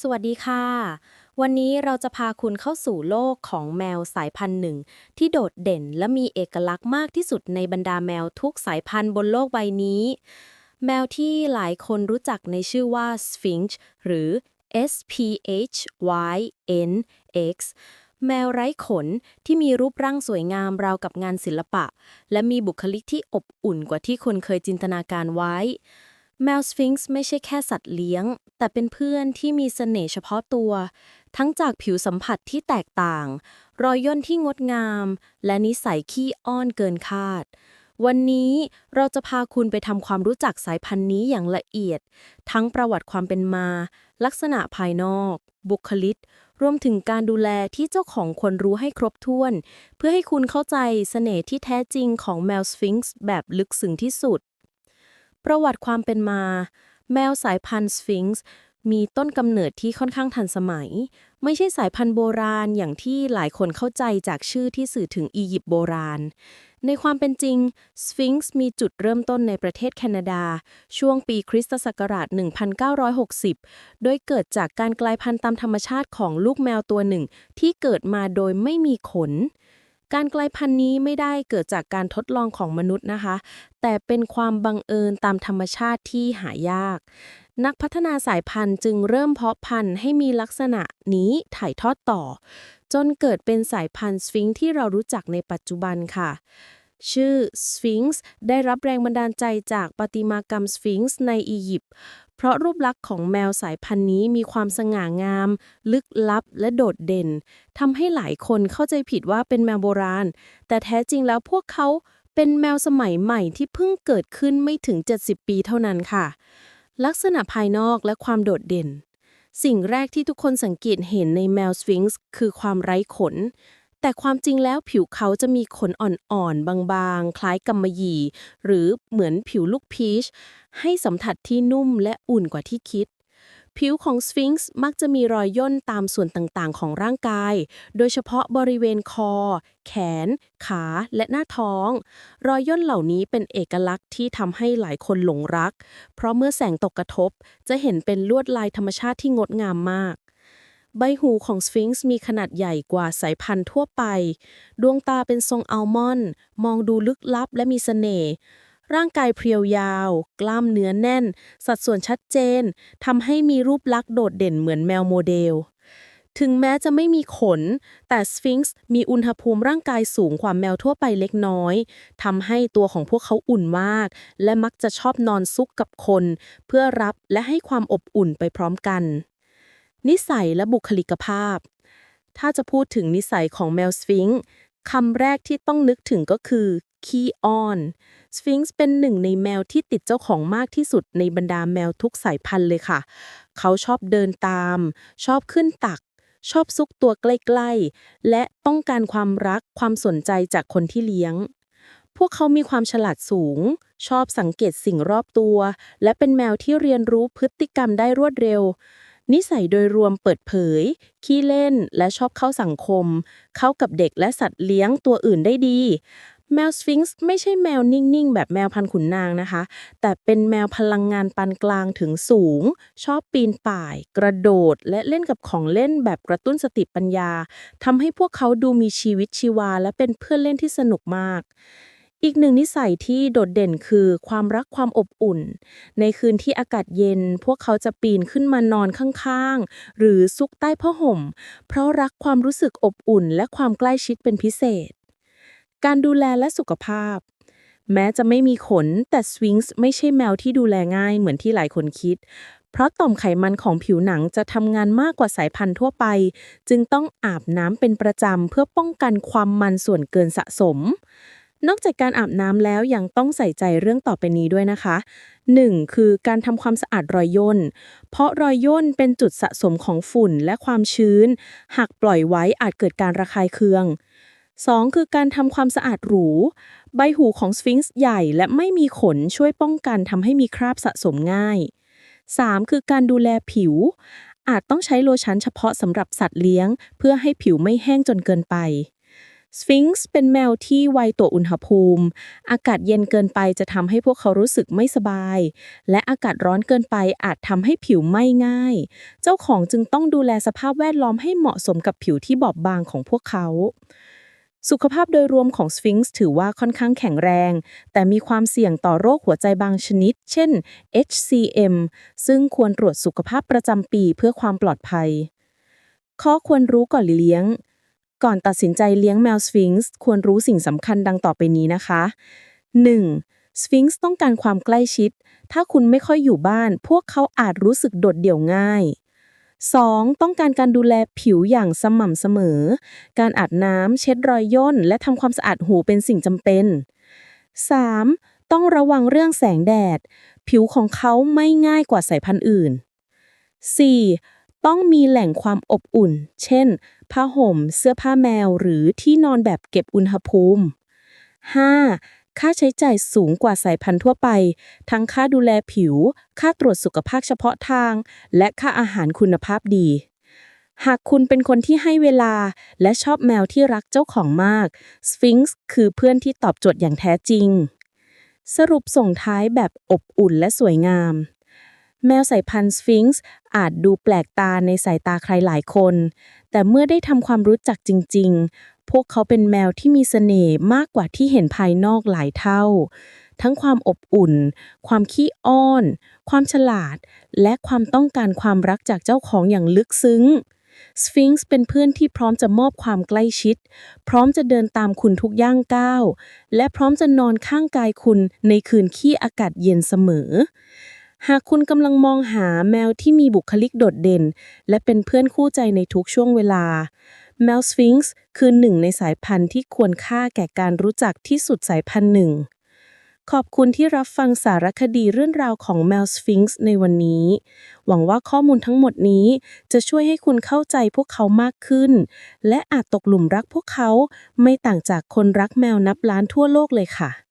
สวัสดีค่ะ วันนี้เราจะพาคุณเข้าสู่โลกของแมวสายพันธุ์หนึ่ง ที่โดดเด่นและมีเอกลักษณ์มากที่สุดในบรรดาแมวทุกสายพันธุ์บนโลกใบนี้ แมวที่หลายคนรู้จักในชื่อว่า Sphinx หรือ S P H Y N X แมวไร้ขนที่มีรูปร่างสวยงามราวกับงานศิลปะ และมีบุคลิกที่อบอุ่นกว่าที่คนเคยจินตนาการไว้ แมวสฟิงซ์ไม่ใช่แค่สัตว์เลี้ยง แต่เป็นเพื่อนที่มีเสน่ห์เฉพาะตัว ทั้งจากผิวสัมผัสที่แตกต่าง รอยย่นที่งดงาม และนิสัยขี้อ้อนเกินคาด วันนี้เราจะพาคุณไปทำความรู้จักสายพันธุ์นี้อย่างละเอียด ทั้งประวัติความเป็นมา ลักษณะภายนอก บุคลิกรวมถึงการดูแลที่เจ้าของควรรู้ให้ครบถ้วน เพื่อให้คุณเข้าใจเสน่ห์ที่แท้จริงของแมวสฟิงซ์แบบลึกซึ้งที่สุด ประวัติความเป็นมา แมวสายพันธุ์สฟิงซ์มีต้นกำเนิดที่ค่อนข้างทันสมัย ไม่ใช่สายพันธุ์โบราณอย่างที่หลายคนเข้าใจจากชื่อที่สื่อถึงอียิปต์โบราณ ในความเป็นจริงสฟิงซ์มีจุดเริ่มต้นในประเทศแคนาดา ช่วงปีคริสตศักราช 1960 โดยเกิดจากการกลายพันธุ์ตามธรรมชาติของลูกแมวตัวหนึ่ง ที่เกิดมาโดยไม่มีขน การกลายพันธุ์นี้ไม่ได้เกิดจากการทดลองของมนุษย์นะคะ แต่เป็นความบังเอิญตามธรรมชาติที่หายาก นักพัฒนาสายพันธุ์จึงเริ่มเพาะพันธุ์ให้มีลักษณะนี้ถ่ายทอดต่อ จนเกิดเป็นสายพันธุ์สฟิงซ์ที่เรารู้จักในปัจจุบันค่ะชื่อสฟิงซ์ได้รับแรงบันดาลใจจากประติมากรรมสฟิงซ์ในอียิปต์ เพราะรูปลักษณ์ของแมวสายพันธุ์นี้มีความสง่างาม ลึกลับและโดดเด่นทำให้หลายคนเข้าใจผิดว่าเป็นแมวโบราณ แต่แท้จริงแล้วพวกเขาเป็นแมวสมัยใหม่ที่เพิ่งเกิดขึ้นไม่ถึง 70 ปีเท่านั้นค่ะ ลักษณะภายนอกและความโดดเด่น สิ่งแรกที่ทุกคนสังเกตเห็นในแมวสฟิงซ์คือความไร้ขน แต่ความจริงแล้วผิวเขาจะมีขนอ่อนๆ บางๆ คล้ายกำมะหยี่ หรือเหมือนผิวลูกพีช ให้สัมผัสที่นุ่มและอุ่นกว่าที่คิด ผิวของสฟิงซ์มักจะมีรอยย่นตามส่วนต่างๆ ของร่างกาย โดยเฉพาะบริเวณคอ แขน ขาและหน้าท้อง รอยย่นเหล่านี้เป็นเอกลักษณ์ที่ทำให้หลายคนหลงรัก เพราะเมื่อแสงตกกระทบ จะเห็นเป็นลวดลายธรรมชาติที่งดงามมาก ใบหูของสฟิงซ์มีขนาดใหญ่กว่าสายพันธุ์ทั่วไป ดวงตาเป็นทรงอัลมอนด์ มองดูลึกลับและมีเสน่ห์ ร่างกายเพรียวยาว กล้ามเนื้อแน่น สัดส่วนชัดเจน ทำให้มีรูปลักษณ์โดดเด่นเหมือนแมวโมเดล ถึงแม้จะไม่มีขน แต่สฟิงซ์มีอุณหภูมิร่างกายสูงกว่าแมวทั่วไปเล็กน้อย ทำให้ตัวของพวกเขาอุ่นมาก และมักจะชอบนอนซุกกับคน เพื่อรับและให้ความอบอุ่นไปพร้อมกัน นิสัยและบุคลิกภาพ ถ้าจะพูดถึงนิสัยของแมวสฟิงซ์คำแรกที่ต้องนึกถึงก็คือขี้อ้อน สฟิงซ์เป็นหนึ่งในแมวที่ติดเจ้าของมากที่สุดในบรรดาแมวทุกสายพันธุ์เลยค่ะ เขาชอบเดินตาม ชอบขึ้นตัก ชอบซุกตัวใกล้ๆ และต้องการความรักความสนใจจากคนที่เลี้ยง พวกเขามีความฉลาดสูง ชอบสังเกตสิ่งรอบตัว และเป็นแมวที่เรียนรู้พฤติกรรมได้รวดเร็ว นิสัยโดยรวมเปิดเผย ขี้เล่นและชอบเข้าสังคม เข้ากับเด็กและสัตว์เลี้ยงตัวอื่นได้ดี แมวสฟิงซ์ไม่ใช่แมวนิ่ง ๆ แบบแมวพันขุนนางนะคะ แต่เป็นแมวพลังงานปานกลางถึงสูง ชอบปีนป่าย กระโดด และเล่นกับของเล่นแบบกระตุ้นสติปัญญาทำให้พวกเขาดูมีชีวิตชีวา และเป็นเพื่อนเล่นที่สนุกมาก อีกหนึ่งนิสัยที่โดดเด่นคือความรักความอบอุ่น ในคืนที่อากาศเย็น พวกเขาจะปีนขึ้นมานอนข้างๆ หรือซุกใต้ผ้าห่ม เพราะรักความรู้สึกอบอุ่น และความใกล้ชิดเป็นพิเศษ การดูแลและสุขภาพ แม้จะไม่มีขน แต่สวิงซ์ไม่ใช่แมวที่ดูแลง่ายเหมือนที่หลายคนคิด เพราะต่อมไขมันของผิวหนังจะทำงานมากกว่าสายพันธุ์ทั่วไป จึงต้องอาบน้ำเป็นประจำเพื่อป้องกันความมันส่วนเกินสะสม นอกจากการอาบน้ำแล้วยังต้องใส่ใจเรื่องต่อไปนี้ด้วยนะคะ 1. คือการทำความสะอาดรอยย่น เพราะรอยย่นเป็นจุดสะสมของฝุ่นและความชื้น หากปล่อยไว้อาจเกิดการระคายเคือง 2. คือการทำความสะอาดหรู ใบหูของสฟิงซ์ใหญ่และไม่มีขนช่วยป้องกันทำให้มีคราบสะสมง่าย 3. คือการดูแลผิว อาจต้องใช้โลชั่นเฉพาะสำหรับสัตว์เลี้ยง เพื่อให้ผิวไม่แห้งจนเกินไป สฟิงซ์เป็นแมวที่ไวต่ออุณหภูมิ อากาศเย็นเกินไปจะทำให้พวกเขารู้สึกไม่สบาย และอากาศร้อนเกินไปอาจทำให้ผิวไหม้ง่าย เจ้าของจึงต้องดูแลสภาพแวดล้อมให้เหมาะสมกับผิวที่บอบบางของพวกเขา สุขภาพโดยรวมของสฟิงซ์ถือว่าค่อนข้างแข็งแรง แต่มีความเสี่ยงต่อโรคหัวใจบางชนิด เช่น HCM ซึ่งควรตรวจสุขภาพประจำปีเพื่อความปลอดภัยข้อควรรู้ก่อนเลี้ยง ก่อนตัดสินใจเลี้ยงแมวสฟิงซ์ควรรู้สิ่งสำคัญดังต่อไปนี้นะคะ 1. สฟิงซ์ต้องการความใกล้ชิด ถ้าคุณไม่ค่อยอยู่บ้าน พวกเขาอาจรู้สึกโดดเดี่ยวง่าย 2. ต้องการการดูแลผิวอย่างสม่ำเสมอ การอาบน้ำเช็ดรอยย่น และทำความสะอาดหูเป็นสิ่งจำเป็น 3. ต้องระวังเรื่องแสงแดด ผิวของเขาไม่ง่ายกว่าสายพันธุ์อื่น 4. ต้องมีแหล่งความอบอุ่น เช่น ผ้าห่ม เสื้อผ้าแมว หรือที่นอนแบบเก็บอุณหภูมิ 5. ค่าใช้จ่ายสูงกว่าสายพันธุ์ทั่วไป ทั้งค่าดูแลผิว ค่าตรวจสุขภาพเฉพาะทาง และค่าอาหารคุณภาพดี หากคุณเป็นคนที่ให้เวลา และชอบแมวที่รักเจ้าของมากสฟิงซ์คือเพื่อนที่ตอบโจทย์อย่างแท้จริง สรุปส่งท้ายแบบอบอุ่นและสวยงาม แมวสายพันธุ์สฟิงซ์อาจดูแปลกตาในสายตาใครหลายคน แต่เมื่อได้ทำความรู้จักจริง ๆ พวกเขาเป็นแมวที่มีเสน่ห์มากกว่าที่เห็นภายนอกหลายเท่า ทั้งความอบอุ่น ความขี้อ้อน ความฉลาด และความต้องการความรักจากเจ้าของอย่างลึกซึ้งสฟิงซ์เป็นเพื่อนที่พร้อมจะมอบความใกล้ชิด พร้อมจะเดินตามคุณทุกย่างก้าว และพร้อมจะนอนข้างกายคุณในคืนที่อากาศเย็นเสมอ หากคุณกำลังมองหาแมวที่มีบุคลิกโดดเด่น และเป็นเพื่อนคู่ใจในทุกช่วงเวลา แมวสฟิงซ์คือหนึ่งในสายพันธุ์ที่ควรค่าแก่การรู้จักที่สุดสายพันธุ์หนึ่ง ขอบคุณที่รับฟังสารคดีเรื่องราวของแมวสฟิงซ์ในวันนี้ หวังว่าข้อมูลทั้งหมดนี้จะช่วยให้คุณเข้าใจพวกเขามากขึ้น และอาจตกหลุมรักพวกเขาไม่ต่างจากคนรักแมวนับล้านทั่วโลกเลยค่ะ